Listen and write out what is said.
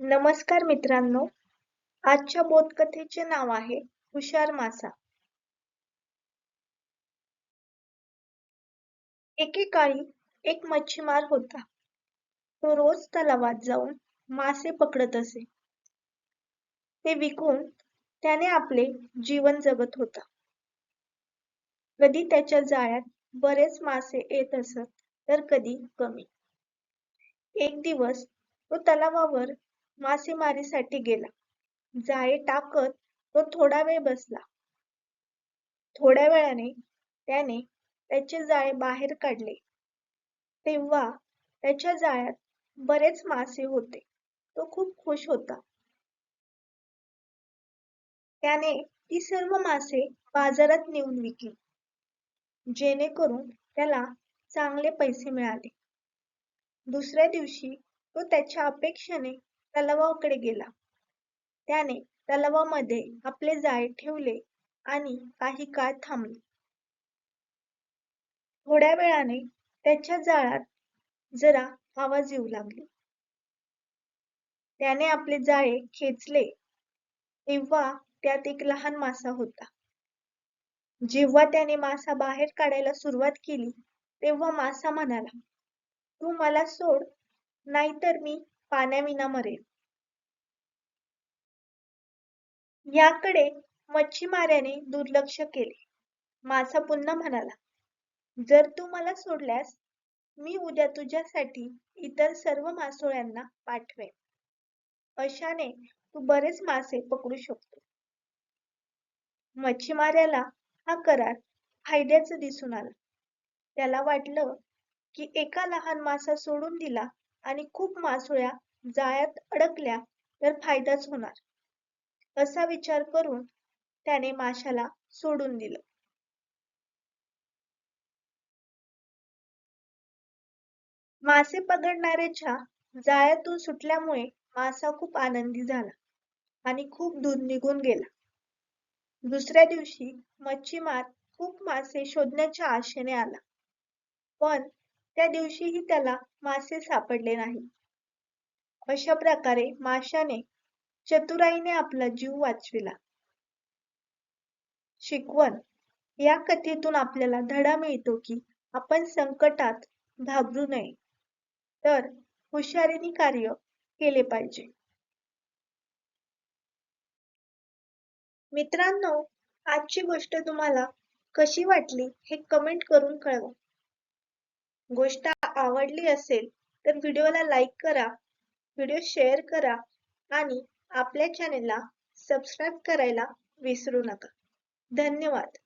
नमस्कार मित्रांनो आजच्या बोधकथेचे नाव आहे हुशार मासा. एकेकाळी एक मच्छीमार होता. तो रोज तलावात जाऊन मासे पकडत असे. ते विकून त्याने आपले जीवन जगत होता. कधी त्याच्या जाळ्यात बरेच मासे येत असत तर कधी कमी. एक दिवस तो तलावावर मासेमारीसाठी गेला. जाळे टाकत तो थोडा वेळ बसला. थोड्या वेळाने त्याने त्याचे जाळे बाहेर काढले. तेव्हा त्याच्या जाळ्यात बरेच मासे होते. तो खूप खुश होता. त्याने ती सर्व मासे बाजारात नेऊन विकली जेणेकरून त्याला चांगले पैसे मिळाले. दुसऱ्या दिवशी तो त्याच्या अपेक्षेने तलावाकडे गेला. त्याने तलावामध्ये आपले जाळे ठेवले आणि काही काळ थांबले. थोड्या वेळाने त्याच्या जाळ्यात जरा आवाज येऊ लागले. त्याने आपले जाळे खेचले. तेव्हा त्यात एक लहान मासा होता. जेव्हा त्याने मासा बाहेर काढायला सुरुवात केली तेव्हा मासा म्हणाला तू मला सोड नाहीतर मी पाण्याविना मरेल. याकडे मच्छीमाराने दुर्लक्ष केले. मासा पुन्हा म्हणाला जर तू मला सोडल्यास मी उद्या तुझ्यासाठी इतर सर्व मासोळ्यांना पाठवेन. अशाने तू बरेच मासे पकडू शकतो. मच्छीमाऱ्याला हा करार फायद्याचा दिसून आला. त्याला वाटलं की एका लहान मासा सोडून दिला आणि खूप मासोळ्या जाळ्यात अडकल्या तर फायदाच होणार. असा विचार करून त्याने माशाला सोडून दिलं. मासे पकडणाऱ्याच्या जाळ्यातून सुटल्यामुळे मासा खूप आनंदी झाला आणि खूप दूर निघून गेला. दुसऱ्या दिवशी मच्छीमार खूप मासे शोधण्याच्या आशेने आला. पण त्या दिवशीही त्याला मासे सापडले नाही. अशा प्रकारे माशाने चतुराईने आपला जीव वाचविला. शिकवण या कथेतून आपल्याला धडा मिळतो की आपण संकटात घाबरू नये. तर हुशारीने कार्य केले पाहिजे. मित्रांनो आजची गोष्ट तुम्हाला कशी वाटली हे कमेंट करून कळवा. गोष्ट आवडली असेल तर व्हिडिओला लाईक करा व्हिडिओ शेअर करा आणि आपल्या चॅनेलला सबस्क्राईब करायला विसरू नका. धन्यवाद.